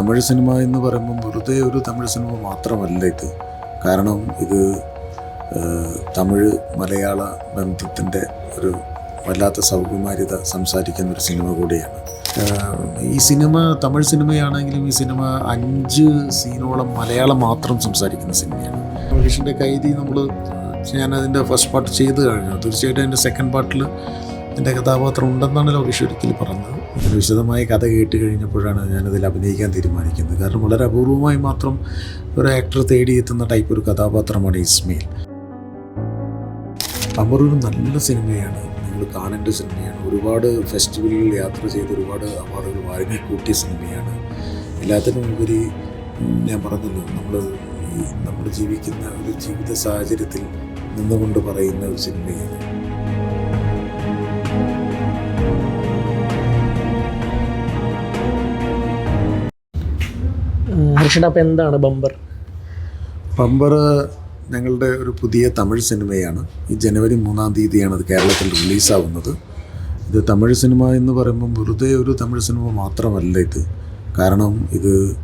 Tamil cinema എന്ന് പറയുമ്പോൾ വെറുതെ ഒരു തമിഴ് സിനിമ മാത്രമല്ല ഇത്. കാരണം ഇത് തമിഴ് മലയാള ബന്ധത്തിന്റെ ഒരു വല്ലാത്ത സൗകുമാര്യത സംസാരിക്കുന്ന ഒരു സിനിമ കൂടിയാണ്. ഈ സിനിമ തമിഴ് സിനിമയാണെങ്കിലും ഈ സിനിമ അഞ്ച് സീനോളം മലയാളം മാത്രം സംസാരിക്കുന്ന സിനിമയാണ്. മഹേഷിന്റെ കൈതി നമ്മൾ ഞാൻ അതിന്റെ ഫസ്റ്റ് പാർട്ട് ചെയ്ത് കഴിഞ്ഞു. തീർച്ചയായിട്ടും അതിന്റെ സെക്കൻഡ് പാർട്ടിൽ എന്റെ കഥാപാത്രം ഉണ്ടെന്നാണ് ലോകേഷ് ഒരിക്കലും പറഞ്ഞത്. വിശദമായ കഥ കേട്ട് കഴിഞ്ഞപ്പോഴാണ് ഞാനതിൽ അഭിനയിക്കാൻ തീരുമാനിക്കുന്നത്. കാരണം വളരെ അപൂർവമായി മാത്രം ഒരു ആക്ടർ തേടിയെത്തുന്ന ടൈപ്പ് ഒരു കഥാപാത്രമാണ് ഇസ്മയിൽ. അമർ ഒരു നല്ല സിനിമയാണ്. നിങ്ങൾ കാണേണ്ട സിനിമയാണ്. ഒരുപാട് ഫെസ്റ്റിവലുകളിൽ യാത്ര ചെയ്ത് ഒരുപാട് അവാർഡുകൾ വാങ്ങിക്കൂട്ടിയ സിനിമയാണ്. എല്ലാത്തിനും ഉപരി ഞാൻ പറഞ്ഞല്ലോ നമ്മൾ നമ്മൾ ജീവിക്കുന്ന ഒരു ജീവിത സാഹചര്യത്തിൽ നിന്നുകൊണ്ട് പറയുന്ന ഒരു സിനിമയാണ്. ഹർഷഡ് അപ്പം എന്താണ് ബമ്പർ? ബമ്പർ ഞങ്ങളുടെ ഒരു പുതിയ തമിഴ് സിനിമയാണ്. ഈ ജനുവരി മൂന്നാം തീയതിയാണ് അത് കേരളത്തിൽ റിലീസാവുന്നത്. ഇത് തമിഴ് സിനിമ എന്ന് പറയുമ്പോൾ വെറുതെ ഒരു തമിഴ് സിനിമ മാത്രമല്ല ഇത്. കാരണം ഇത്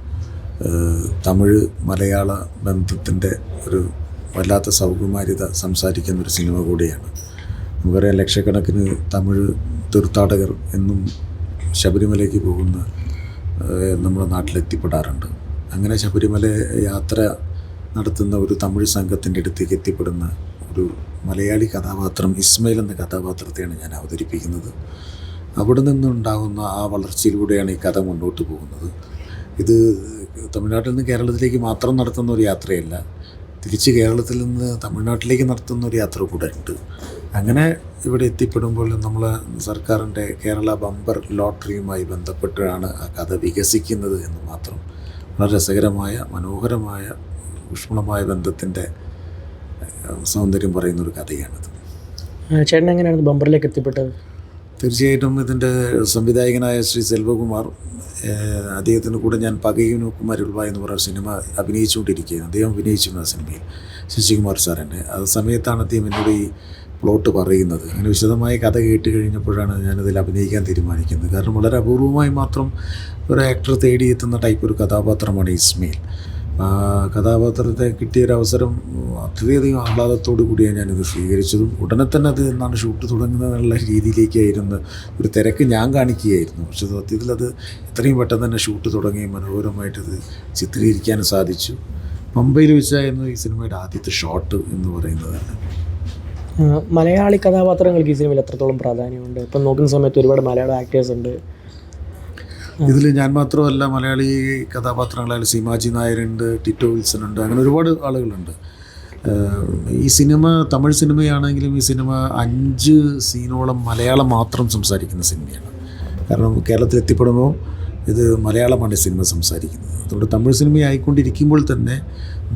തമിഴ് മലയാള ബന്ധത്തിന്റെ ഒരു വല്ലാത്ത സൗകുമാര്യത സംസാരിക്കുന്ന ഒരു സിനിമ കൂടിയാണ്. നമുക്കറിയാം ലക്ഷക്കണക്കിന് തമിഴ് തീർത്ഥാടകർ എന്നും ശബരിമലയ്ക്ക് പോകുന്ന നമ്മുടെ നാട്ടിലെത്തിപ്പെടാറുണ്ട്. അങ്ങനെ ശബരിമല യാത്ര നടത്തുന്ന ഒരു തമിഴ് സംഘത്തിന്റെ അടുത്തേക്ക് എത്തിപ്പെടുന്ന ഒരു മലയാളി കഥാപാത്രം ഇസ്മയിൽ എന്ന കഥാപാത്രത്തെയാണ് ഞാൻ അവതരിപ്പിക്കുന്നത്. അവിടെ നിന്നുണ്ടാകുന്ന ആ വളർച്ചയിലൂടെയാണ് ഈ കഥ മുന്നോട്ട് പോകുന്നത്. ഇത് തമിഴ്നാട്ടിൽ നിന്ന് കേരളത്തിലേക്ക് മാത്രം നടത്തുന്ന ഒരു യാത്രയല്ല തിരിച്ച് കേരളത്തിൽ നിന്ന് തമിഴ്നാട്ടിലേക്ക് നടത്തുന്ന ഒരു യാത്ര കൂടെ ഉണ്ട്. അങ്ങനെ ഇവിടെ എത്തിപ്പെടുമ്പോൾ നമ്മൾ സർക്കാരിന്റെ കേരള ബമ്പർ ലോട്ടറിയുമായി ബന്ധപ്പെട്ടാണ് ആ കഥ വികസിക്കുന്നത് എന്ന് മാത്രം വളരെ രസകരമായ മനോഹരമായ ഊഷ്മളമായ ബന്ധത്തിന്റെ സൗന്ദര്യം സൗന്ദര്യം പറയുന്നൊരു കഥയാണിത് ചേട്ടൻ എങ്ങനെയാണ് ബമ്പറിലേക്ക് എത്തിപ്പെട്ടത്? തീർച്ചയായിട്ടും ഇതിന്റെ സംവിധായകനായ ശ്രീ സെൽവകുമാർ അദ്ദേഹത്തിന് കൂടെ ഞാൻ പകയൂനുക്കും ഉൾവ എന്ന് പറയുന്ന സിനിമ അഭിനയിച്ചുകൊണ്ടിരിക്കുകയാണ്. അദ്ദേഹം അഭിനയിച്ചിരുന്നു ആ സിനിമയിൽ. ശശികുമാർ സാറിന്റെ. ആ സമയത്താണ് അദ്ദേഹം എന്നോട് ഈ പ്ലോട്ട് പറയുന്നത്. അങ്ങനെ വിശദമായി കഥ കേട്ട് കഴിഞ്ഞപ്പോഴാണ് ഞാനതിൽ അഭിനയിക്കാൻ തീരുമാനിക്കുന്നത്. കാരണം വളരെ അപൂർവമായി മാത്രം ഒരു ആക്ടർ തേടിയെത്തുന്ന ടൈപ്പ് ഒരു കഥാപാത്രമാണ് ഇസ്മയിൽ. കഥാപാത്രത്തെ കിട്ടിയൊരവസരം അത്യധികം ആഹ്ലാദത്തോടു കൂടിയാണ് ഞാനിത് സ്വീകരിച്ചതും. ഉടനെ തന്നെ അത് എന്നാണ് ഷൂട്ട് തുടങ്ങുന്നതെന്നുള്ള രീതിയിലേക്കായിരുന്നു ഒരു തിരക്ക് ഞാൻ കാണിക്കുകയായിരുന്നു. പക്ഷെ സത്യത്തിൽ അത് എത്രയും പെട്ടെന്ന് തന്നെ ഷൂട്ട് തുടങ്ങി മനോഹരമായിട്ടത് ചിത്രീകരിക്കാനും സാധിച്ചു. മുംബൈയിൽ വെച്ചായിരുന്നു ഈ സിനിമയുടെ ആദ്യത്തെ ഷോട്ട് എന്ന് പറയുന്നത്. തന്നെ ആ, മലയാളി കഥാപാത്രങ്ങൾക്ക് ഈ സിനിമയിൽ എത്രത്തോളം പ്രാധാന്യമുണ്ട്? ഇപ്പം നോക്കുന്ന സമയത്ത് ഒരുപാട് മലയാളം ആക്ടേഴ്സ് ഉണ്ട്. ഇതിൽ ഞാൻ മാത്രമല്ല മലയാളി കഥാപാത്രങ്ങളായ സീമാജി നായരുണ്ട് ടിറ്റോ വിൽസൺ ഉണ്ട് അങ്ങനെ ഒരുപാട് ആളുകളുണ്ട്. ഈ സിനിമ തമിഴ് സിനിമയാണെങ്കിലും ഈ സിനിമ അഞ്ച് സീനോളം മലയാളം മാത്രം സംസാരിക്കുന്ന സിനിമയാണ്. കാരണം കേരളത്തിൽ എത്തിപ്പെടുമ്പോൾ ഇത് മലയാളമാണ് സിനിമ സംസാരിക്കുന്നത്. അതുകൊണ്ട് തമിഴ് സിനിമ ആയിക്കൊണ്ടിരിക്കുമ്പോൾ തന്നെ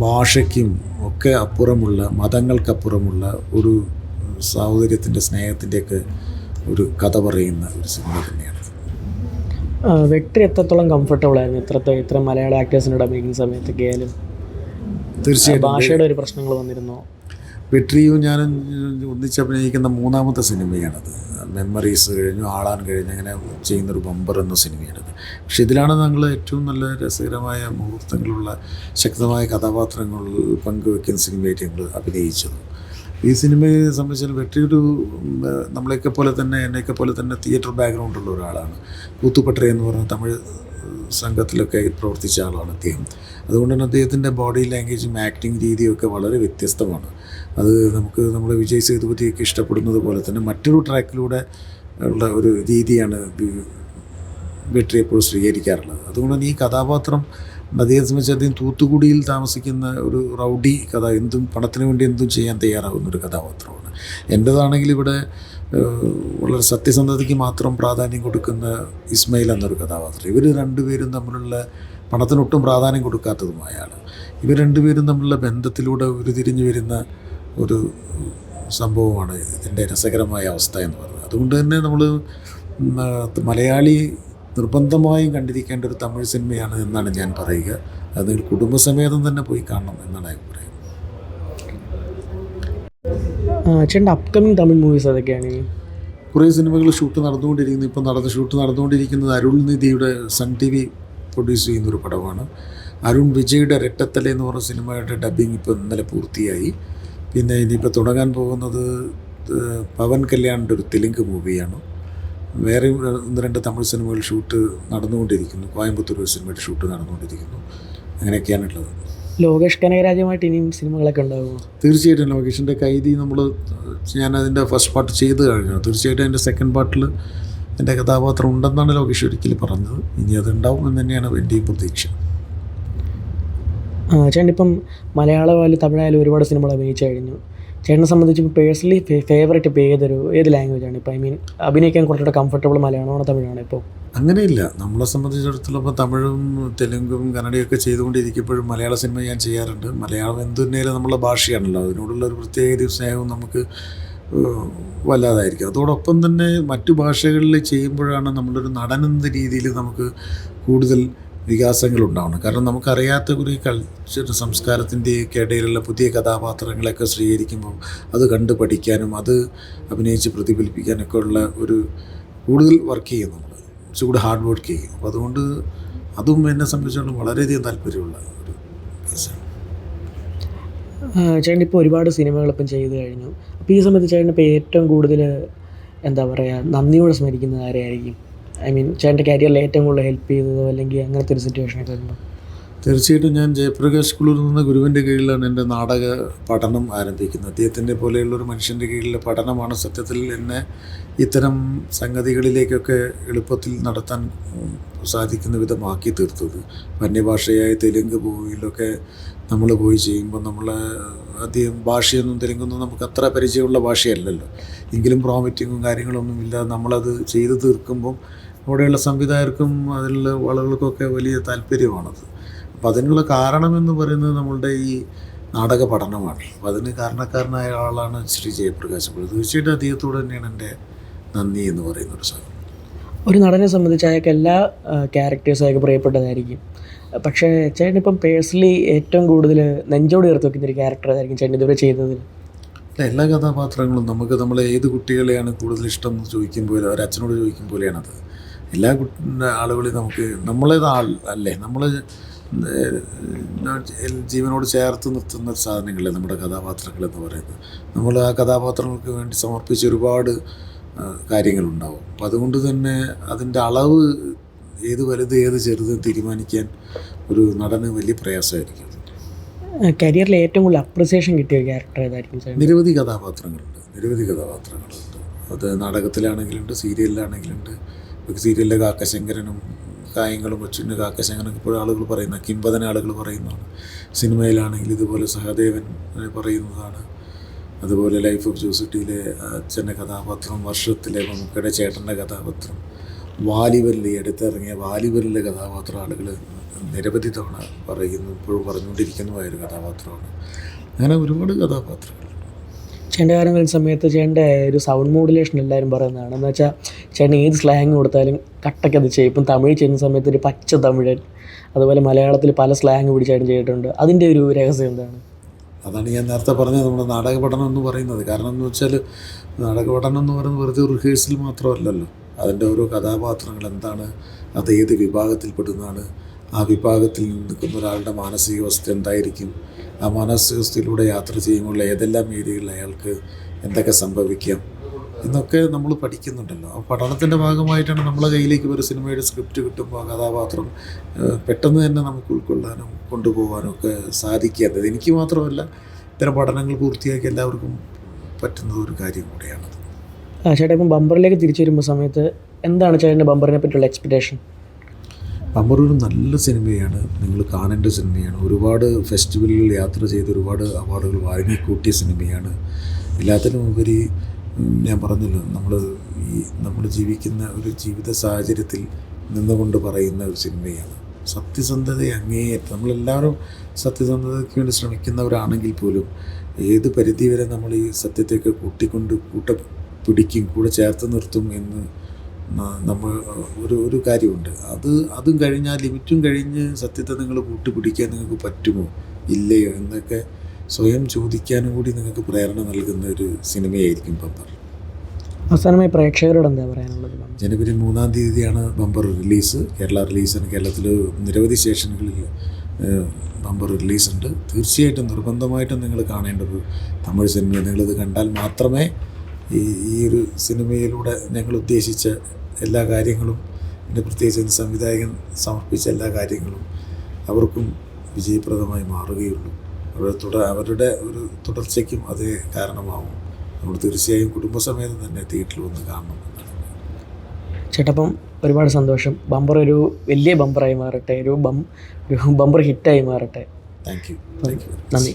ഭാഷയ്ക്കും ഒക്കെ അപ്പുറമുള്ള മതങ്ങൾക്കപ്പുറമുള്ള ഒരു സൗന്ദര്യത്തിന്റെ സ്നേഹത്തിന്റെയൊക്കെ ഒരു കഥ പറയുന്ന ഒരു സിനിമ തന്നെയാണ്. വെട്ടി എത്രത്തോളം കംഫർട്ടബിൾ ആയിരുന്നു? ഇത്രത്തെ ഇത്ര മലയാള ആക്ടേഴ്സിനോട് അഭിനയിക്കുന്ന സമയത്തൊക്കെ ആയാലും തീർച്ചയായും ഭാഷയുടെ ഒരു പ്രശ്നങ്ങൾ വന്നിരുന്നു? വെട്രിയും ഞാനും ഒന്നിച്ച് അഭിനയിക്കുന്ന മൂന്നാമത്തെ സിനിമയാണത്. മെമ്മറീസ് കഴിഞ്ഞു ആളാൻ കഴിഞ്ഞു അങ്ങനെ ചെയ്യുന്നൊരു ബമ്പർ എന്ന സിനിമയാണിത്. പക്ഷെ ഇതിലാണ് ഞങ്ങൾ ഏറ്റവും നല്ല രസകരമായ മുഹൂർത്തങ്ങളുള്ള ശക്തമായ കഥാപാത്രങ്ങൾ പങ്കുവെക്കുന്ന സിനിമയായിട്ട് ഞങ്ങൾ അഭിനയിച്ചത്. ഈ സിനിമയെ സംബന്ധിച്ചാൽ വെട്ടിയൊരു നമ്മളെയൊക്കെ പോലെ തന്നെ എന്നെയൊക്കെ പോലെ തന്നെ തിയേറ്റർ ബാക്ക്ഗ്രൗണ്ട് ഉള്ള ഒരാളാണ്. കൂത്തുപട്ടറി എന്ന് പറഞ്ഞ തമിഴ് സംഘത്തിലൊക്കെ പ്രവർത്തിച്ച ആളാണ് അദ്ദേഹം. അതുകൊണ്ട് തന്നെ അദ്ദേഹത്തിന്റെ ബോഡി ലാംഗ്വേജും ആക്ടിങ് രീതിയും ഒക്കെ വളരെ വ്യത്യസ്തമാണ്. അത് നമുക്ക് നമ്മുടെ വിജയ് സേതുപതിയൊക്കെ ഇഷ്ടപ്പെടുന്നത് പോലെ തന്നെ മറ്റൊരു ട്രാക്കിലൂടെ ഉള്ള ഒരു രീതിയാണ് വെട്രി എപ്പോഴും സ്വീകരിക്കാറുള്ളത്. അതുകൊണ്ട് തന്നെ ഈ കഥാപാത്രം അദ്ദേഹത്തെ സംബന്ധിച്ച് അദ്ദേഹം തൂത്തുകുടിയിൽ താമസിക്കുന്ന ഒരു റൗഡി കഥ എന്തും പണത്തിന് വേണ്ടി എന്തും ചെയ്യാൻ തയ്യാറാകുന്ന ഒരു കഥാപാത്രമാണ്. എന്റേതാണെങ്കിൽ ഇവിടെ വളരെ സത്യസന്ധതയ്ക്ക് മാത്രം പ്രാധാന്യം കൊടുക്കുന്ന ഇസ്മയിൽ എന്നൊരു കഥാപാത്രം. ഇവർ രണ്ടുപേരും തമ്മിലുള്ള പണത്തിനൊട്ടും പ്രാധാന്യം കൊടുക്കാത്തതുമായ ആൾ ഇവർ രണ്ടുപേരും തമ്മിലുള്ള ബന്ധത്തിലൂടെ ഉരുതിരിഞ്ഞു വരുന്ന ഒരു സംഭവമാണ് ഇതിന്റെ രസകരമായ അവസ്ഥ എന്ന് പറയുന്നത്. അതുകൊണ്ട് തന്നെ നമ്മൾ മലയാളി നിർബന്ധമായും കണ്ടിരിക്കേണ്ട ഒരു തമിഴ് സിനിമയാണ് എന്നാണ് ഞാൻ പറയുക. അത് കുടുംബസമേതം തന്നെ പോയി കാണണം എന്നാണ് അഭിപ്രായം ചേട്ടന്റെ അപ്കമിങ് തമിഴ് മൂവീസ് അതൊക്കെയാണ് കുറേ സിനിമകൾ ഷൂട്ട് നടന്നുകൊണ്ടിരിക്കുന്നു. ഇപ്പം നടന്ന ഷൂട്ട് നടന്നുകൊണ്ടിരിക്കുന്നത് അരുൾനിധിയുടെ സൺ ടി വി പ്രൊഡ്യൂസ് ചെയ്യുന്നൊരു പടമാണ്. അരുൺ വിജയുടെ രട്ടത്തല എന്ന് പറഞ്ഞ സിനിമയുടെ ഡബ്ബിംഗ് ഇപ്പോൾ ഇന്നലെ പൂർത്തിയായി. പിന്നെ ഇനിയിപ്പോൾ തുടങ്ങാൻ പോകുന്നത് പവൻ കല്യാണിന്റെ ഒരു തെലുങ്ക് മൂവിയാണ്. വേറെ ഒന്ന് രണ്ട് തമിഴ് സിനിമകൾ ഷൂട്ട് നടന്നുകൊണ്ടിരിക്കുന്നു. കോയമ്പത്തൂർ ഒരു സിനിമയുടെ ഷൂട്ട് നടന്നുകൊണ്ടിരിക്കുന്നു. അങ്ങനെയൊക്കെയാണുള്ളത് ലോകേഷ് കനകരാജുമായിട്ട് ഇനിയും സിനിമകളൊക്കെ ഉണ്ടാകുമോ തീർച്ചയായിട്ടും ലോകേഷിന്റെ കൈതി നമ്മൾ ഞാൻ അതിന്റെ ഫസ്റ്റ് പാർട്ട് ചെയ്ത് കഴിഞ്ഞു. തീർച്ചയായിട്ടും അതിന്റെ സെക്കൻഡ് പാർട്ടിൽ എന്റെ കഥാപാത്രം ഉണ്ടെന്നാണ് ലോകേഷ് ഒരിക്കലും പറഞ്ഞത്. ഇനി അതുണ്ടാവും എന്ന് തന്നെയാണ് എന്റെയും പ്രതീക്ഷ. ഇപ്പം മലയാളമായാലും തമിഴായാലും ഒരുപാട് സിനിമകൾ അഭിനയിച്ചു കഴിഞ്ഞു. ചേട്ടനെ സംബന്ധിച്ച് ഇപ്പോൾ പേഴ്സണലി ഫേവറേറ്റ് ഇപ്പോൾ ഏതൊരു ഏത് ലാംഗ്വേജാണ് ഇപ്പോൾ ഐ മീൻ അഭിനയിക്കാൻ കുറച്ചുകൂടെ കംഫർട്ടബിൾ മലയാളമാണോ തമിഴാണോ ഇപ്പോൾ അങ്ങനെയില്ല. നമ്മളെ സംബന്ധിച്ചിടത്തോളം ഇപ്പോൾ തമിഴും തെലുങ്കും കന്നഡയൊക്കെ ചെയ്തുകൊണ്ടിരിക്കുമ്പോഴും മലയാള സിനിമ ഞാൻ ചെയ്യാറുണ്ട്. മലയാളം എന്തുതന്നെയാലും നമ്മളെ ഭാഷയാണല്ലോ. അതിനോടുള്ള ഒരു പ്രത്യേക സ്നേഹവും നമുക്ക് വല്ലാതായിരിക്കും. അതോടൊപ്പം തന്നെ മറ്റു ഭാഷകളിൽ ചെയ്യുമ്പോഴാണ് നമ്മളൊരു നടൻ എന്ന രീതിയിൽ നമുക്ക് കൂടുതൽ വികാസങ്ങൾ ഉണ്ടാവണം കാരണം നമുക്കറിയാത്ത ഒരു കൾച്ചർ സംസ്കാരത്തിന്റെയൊക്കെ ഇടയിലുള്ള പുതിയ കഥാപാത്രങ്ങളൊക്കെ സ്വീകരിക്കുമ്പോൾ അത് കണ്ടു പഠിക്കാനും അത് അഭിനയിച്ച് പ്രതിഫലിപ്പിക്കാനൊക്കെ ഉള്ള ഒരു കൂടുതൽ വർക്ക് ചെയ്യും നമ്മൾ കുറച്ചുകൂടി ഹാർഡ് വർക്ക് ചെയ്യും അപ്പോൾ അതുകൊണ്ട് അതും എന്നെ സംബന്ധിച്ചിടത്തോളം വളരെയധികം താല്പര്യമുള്ള ഒരു കേസാണ്. ചേട്ടൻ ഇപ്പോൾ ഒരുപാട് സിനിമകൾ ചെയ്തു കഴിഞ്ഞു. അപ്പോൾ ഈ സമയത്ത് ചേട്ടൻ ഇപ്പോൾ ഏറ്റവും കൂടുതൽ എന്താ പറയുക നന്ദിയോടെ സ്മരിക്കുന്നത് ആരെയായിരിക്കും? ഐ മീൻ ചേട്ടന്റെ കരിയറിൽ ഏറ്റവും കൂടുതൽ ഹെൽപ്പ് ചെയ്തതോ അല്ലെങ്കിൽ അങ്ങനത്തെ ഒരു സിറ്റുവേഷനൊക്കെ വരുമ്പോൾ തീർച്ചയായിട്ടും ഞാൻ ജയപ്രകാശ് കുളൂർ നിന്ന് ഗുരുവിന്റെ കീഴിലാണ് എന്റെ നാടക പഠനം ആരംഭിക്കുന്നത്. അദ്ദേഹത്തിന്റെ പോലെയുള്ള ഒരു മനുഷ്യന്റെ കീഴിലെ പഠനമാണ് സത്യത്തിൽ എന്നെ ഇത്തരം സംഗതികളിലേക്കൊക്കെ എളുപ്പത്തിൽ നടത്താൻ സാധിക്കുന്ന വിധമാക്കി തീർത്തത്. അന്യഭാഷയായ തെലുങ്ക് ഭൂമിയിലൊക്കെ നമ്മൾ പോയി ചെയ്യുമ്പോൾ നമ്മൾ അധികം ഭാഷയൊന്നും തെലുങ്കൊന്നും നമുക്ക് അത്ര പരിചയമുള്ള ഭാഷയല്ലല്ലോ. എങ്കിലും പ്രോമിറ്റിങ്ങും കാര്യങ്ങളൊന്നും ഇല്ലാതെ നമ്മളത് ചെയ്തു തീർക്കുമ്പം അവിടെയുള്ള സംവിധായകർക്കും അതിലുള്ള വളകൾക്കൊക്കെ വലിയ താല്പര്യമാണത്. അപ്പം അതിനുള്ള കാരണമെന്ന് പറയുന്നത് നമ്മളുടെ ഈ നാടക പഠനമാണ്. അപ്പം അതിന് കാരണക്കാരനായ ആളാണ് ശ്രീ ജയപ്രകാശ് അപ്പോൾ തീർച്ചയായിട്ടും അദ്ദേഹത്തോട് തന്നെയാണ് എന്റെ നന്ദി എന്ന് പറയുന്ന ഒരു സാധനം. ഒരു നടനെ സംബന്ധിച്ച് അയാൾക്ക് എല്ലാ ക്യാരക്ടേഴ്സും അയാൾക്ക് പ്രിയപ്പെട്ടതായിരിക്കും. പക്ഷേ ചേട്ടൻ ഇപ്പം പേഴ്സണലി ഏറ്റവും കൂടുതൽ നെഞ്ചോട് ചേർത്ത് വെക്കുന്ന ഒരു ക്യാരക്ടർ ആയിരിക്കും ചേട്ടൻ ഇതുവരെ ചെയ്തതിൽ. എല്ലാ കഥാപാത്രങ്ങളും നമുക്ക് നമ്മളെ ഏത് കുട്ടികളെയാണ് കൂടുതൽ ഇഷ്ടം എന്ന് ചോദിക്കുമ്പോൾ ഒരച്ഛനോട് ചോദിക്കും പോലെയാണത് എല്ലാ ആളുകളെയും നമുക്ക് നമ്മളേത് ആൾ അല്ലേ? നമ്മൾ ജീവനോട് ചേർത്ത് നിർത്തുന്ന സാധനങ്ങളെ നമ്മുടെ കഥാപാത്രങ്ങൾ എന്ന് പറയുന്നത്. നമ്മൾ ആ കഥാപാത്രങ്ങൾക്ക് വേണ്ടി സമർപ്പിച്ച ഒരുപാട് കാര്യങ്ങളുണ്ടാവും. അപ്പം അതുകൊണ്ട് തന്നെ അതിന്റെ അളവ് ഏത് വലുത് ഏത് ചെറുത് തീരുമാനിക്കാൻ ഒരു നടന് വലിയ പ്രയാസമായിരിക്കും. കരിയറിൽ ഏറ്റവും കൂടുതൽ അപ്രിസിയേഷൻ കിട്ടിയ ഒരു ക്യാരക്ടർ ഏതായിരിക്കും നിരവധി കഥാപാത്രങ്ങളുണ്ട്. നിരവധി കഥാപാത്രങ്ങളുണ്ട്. അത് നാടകത്തിലാണെങ്കിലുണ്ട് സീരിയലിലാണെങ്കിലുണ്ട് സീരിയലിലെ കാക്കശങ്കരനും കായങ്ങളും കൊച്ചിന്റെ കാക്കശങ്കരനും ഇപ്പോഴും ആളുകൾ പറയുന്ന കിംബദന ആളുകൾ പറയുന്നതാണ് സിനിമയിലാണെങ്കിൽ ഇതുപോലെ സഹദേവൻ പറയുന്നതാണ്. അതുപോലെ ലൈഫ് ഓഫ് ജോസിറ്റിയിലെ അച്ഛന്റെ കഥാപാത്രം വർഷത്തിലെ മമ്മൂക്കയുടെ ചേട്ടന്റെ കഥാപാത്രം വാലിബലിൽ അടുത്തിറങ്ങിയ വാലിബലിലെ കഥാപാത്രം ആളുകൾ നിരവധി തവണ പറയുന്നു ഇപ്പോഴും പറഞ്ഞുകൊണ്ടിരിക്കുന്നതായൊരു കഥാപാത്രമാണ്. അങ്ങനെ ഒരുപാട് കഥാപാത്രങ്ങൾ. ചേട്ടന്റെ കാര്യം വരുന്ന സമയത്ത് ചേട്ടന്റെ ഒരു സൗണ്ട് മോഡുലേഷൻ എല്ലാവരും പറയുന്നതാണ്. എന്ന് വെച്ചാൽ ചേട്ടൻ ഏത് സ്ലാങ് കൊടുത്താലും കട്ടയ്ക്ക് അത് ചെയ്യും. ഇപ്പം തമിഴ് ചെയ്യുന്ന സമയത്ത് ഒരു പച്ച തമിഴൻ അതുപോലെ മലയാളത്തിൽ പല സ്ലാങ് പിടിച്ചായിട്ടും ചെയ്തിട്ടുണ്ട്. അതിന്റെ ഒരു രഹസ്യം എന്താണ്? അതാണ് ഞാൻ നേരത്തെ പറഞ്ഞത് നമ്മുടെ നാടക പഠനം എന്ന് പറയുന്നത്. കാരണം എന്ന് വെച്ചാൽ നാടക പഠനം എന്ന് പറയുന്നത് വെറുതെ റിഹേഴ്സൽ മാത്രമല്ലല്ലോ. അതിന്റെ ഓരോ കഥാപാത്രങ്ങൾ എന്താണ് അത് ഏത് വിഭാഗത്തിൽപ്പെടുന്നതാണ് ആ വിഭാഗത്തിൽ നിൽക്കുന്ന ഒരാളുടെ മാനസികാവസ്ഥ എന്തായിരിക്കും ആ മാനസികാവസ്ഥയിലൂടെ യാത്ര ചെയ്യുമ്പോൾ ഏതെല്ലാം ഏരിയകളിൽ അയാൾക്ക് എന്തൊക്കെ സംഭവിക്കാം എന്നൊക്കെ നമ്മൾ പഠിക്കുന്നുണ്ടല്ലോ. ആ പഠനത്തിന്റെ ഭാഗമായിട്ടാണ് നമ്മളെ കയ്യിലേക്ക് ഒരു സിനിമയുടെ സ്ക്രിപ്റ്റ് കിട്ടുമ്പോൾ കഥാപാത്രം പെട്ടെന്ന് തന്നെ നമുക്ക് ഉൾക്കൊള്ളാനും കൊണ്ടുപോകാനും ഒക്കെ സാധിക്കേണ്ടത്. എനിക്ക് മാത്രമല്ല ഇത്തരം പഠനങ്ങൾ പൂർത്തിയാക്കി എല്ലാവർക്കും പറ്റുന്ന ഒരു കാര്യം കൂടിയാണ്. ആ ചേട്ടാ ഇപ്പം ബമ്പറിലേക്ക് തിരിച്ചു വരുമ്പോൾ സമയത്ത് എന്താണ് ചേട്ടന്റെ ബമ്പറിനെ പറ്റിയുള്ള എക്സ്പെക്ടേഷൻ ബമ്പർ ഒരു നല്ല സിനിമയാണ്. നിങ്ങൾ കാണേണ്ട സിനിമയാണ്. ഒരുപാട് ഫെസ്റ്റിവലുകൾ യാത്ര ചെയ്ത് ഒരുപാട് അവാർഡുകൾ വാങ്ങിക്കൂട്ടിയ സിനിമയാണ്. എല്ലാത്തിനും ഉപരി ഞാൻ പറഞ്ഞല്ലോ നമ്മൾ ഈ നമ്മൾ ജീവിക്കുന്ന ഒരു ജീവിത സാഹചര്യത്തിൽ നിന്നുകൊണ്ട് പറയുന്ന ഒരു സിനിമയാണ്. സത്യസന്ധത അങ്ങേയറ്റം നമ്മളെല്ലാവരും സത്യസന്ധതയ്ക്ക് വേണ്ടി ശ്രമിക്കുന്നവരാണെങ്കിൽ പോലും ഏത് പരിധി വരെ നമ്മൾ ഈ സത്യത്തെയൊക്കെ കൂട്ടിക്കൊണ്ട് കൂട്ട പിടിക്കും കൂടെ ചേർത്ത് നിർത്തും എന്ന് നമ്മൾ ഒരു ഒരു കാര്യമുണ്ട്. അത് അതും കഴിഞ്ഞ് ആ ലിമിറ്റും കഴിഞ്ഞ് സത്യത്തെ നിങ്ങൾ കൂട്ടുപിടിക്കാൻ നിങ്ങൾക്ക് പറ്റുമോ? ഇല്ലയോ? എന്നൊക്കെ സ്വയം ചോദിക്കാനും കൂടി നിങ്ങൾക്ക് പ്രേരണ നൽകുന്ന ഒരു സിനിമയായിരിക്കും ബമ്പർ അവസാനമായി പ്രേക്ഷകരോട് എന്താ പറയാനുള്ളത് ജനുവരി മൂന്നാം തീയതിയാണ് ബമ്പർ റിലീസ് കേരള റിലീസാണ് കേരളത്തിൽ നിരവധി സ്റ്റേഷനുകളിൽ ബമ്പർ റിലീസുണ്ട് തീർച്ചയായിട്ടും നിർബന്ധമായിട്ടും നിങ്ങൾ കാണേണ്ട ഒരു തമിഴ് സിനിമ നിങ്ങളിത് കണ്ടാൽ മാത്രമേ ഈ ഈ ഒരു സിനിമയിലൂടെ ഞങ്ങൾ ഉദ്ദേശിച്ച എല്ലാ കാര്യങ്ങളും പിന്നെ പ്രത്യേകിച്ച് സംവിധായകൻ സമർപ്പിച്ച എല്ലാ കാര്യങ്ങളും അവർക്കും വിജയപ്രദമായി മാറുകയുള്ളൂ. അവരുടെ തുടർ അവരുടെ ഒരു തുടർച്ചയ്ക്കും അത് കാരണമാവും. നമ്മൾ തീർച്ചയായും കുടുംബസമേതം തന്നെ തിയേറ്ററിൽ വന്ന് കാണണം എന്നാണ് ചേട്ടപ്പം ഒരുപാട് സന്തോഷം. ബമ്പർ ഒരു വലിയ ബമ്പറായി മാറട്ടെ. ഒരു ബം ഒരു ബമ്പർ ഹിറ്റായി മാറട്ടെ. Thank you. Thank you. നന്ദി.